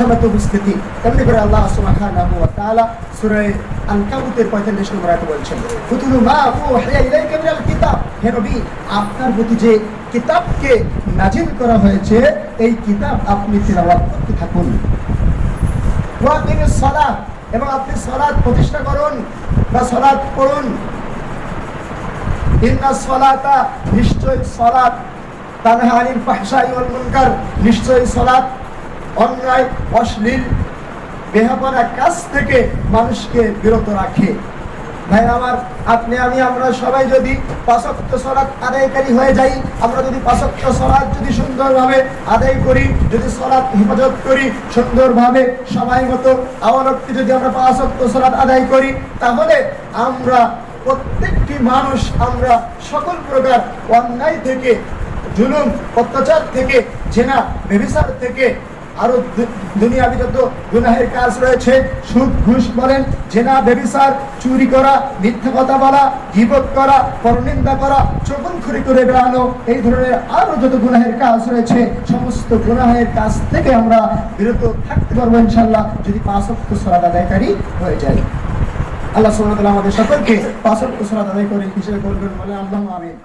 সমেত উপস্থিতি। তেমনি করে আল্লাহ তাআলা সূরা আনকাবুতের 45 নম্বর আয়াতে বলছেন কুতুলু মা উহিয়া ইলাইকা মিনাল কিতাব। হে নবী, আপনার প্রতি যে কিতাবকে নাজিল করা হয়েছে, এই কিতাব আপনি তিলাওয়াত করতে থাকুন। ওয়া আকিমিস সালাত এবং আপনি সালাত প্রতিষ্ঠা করুন বা সালাত পড়ুন। ইন্না সালাতা নিশ্চয় সালাত, তানহা আনিল ফাহশাই ওয়াল মুনকার, নিশ্চয়ই সালাত অন্যায়, অশ্লীল বেহাপনা কাজ থেকে মানুষকে বিরত রাখে। ভাই, আমার, আপনি, আমি, আমরা সবাই যদি পাঁচক্ত সলাৎ আদায়কারী হয়ে যাই, আমরা যদি পাঁচক্ত সলাৎ যদি সুন্দরভাবে আদায় করি, যদি সলাৎ হেফাজত করি, সুন্দরভাবে সময় মতো আওয়ালককে যদি আমরা পাঁচক্ত সলাৎ আদায় করি, তাহলে আমরা প্রত্যেকটি মানুষ, আমরা সকল প্রকার অন্যায় থেকে, জুলুম, অত্যাচার থেকে, জেনা, বেবিচার থেকে আরও দুনিয়াবি যত গুনাহের কাজ রয়েছে। সুদ, ঘুষ বলেন, জেনা, বেবিচার, চুরি করা, মিথ্যা কথা বলা, গিবত করা, পরনিন্দা করা চকুনখুরি করে বেড়ানো, এই ধরনের আরও যত গুনাহের কাজ রয়েছে, সমস্ত গুনাহের কাজ থেকে আমরা বিরত থাকতে পারব ইনশাল্লাহ যদি পাঁচ অক্ট সরাদ আদায়কারী হয়ে যায়। আল্লাহ ওয়া আমাদের সকলকে পাঁচ অক্ট সরাদ আদায় করে হিসেবে করবেন বলে আল্লাহ আমিন।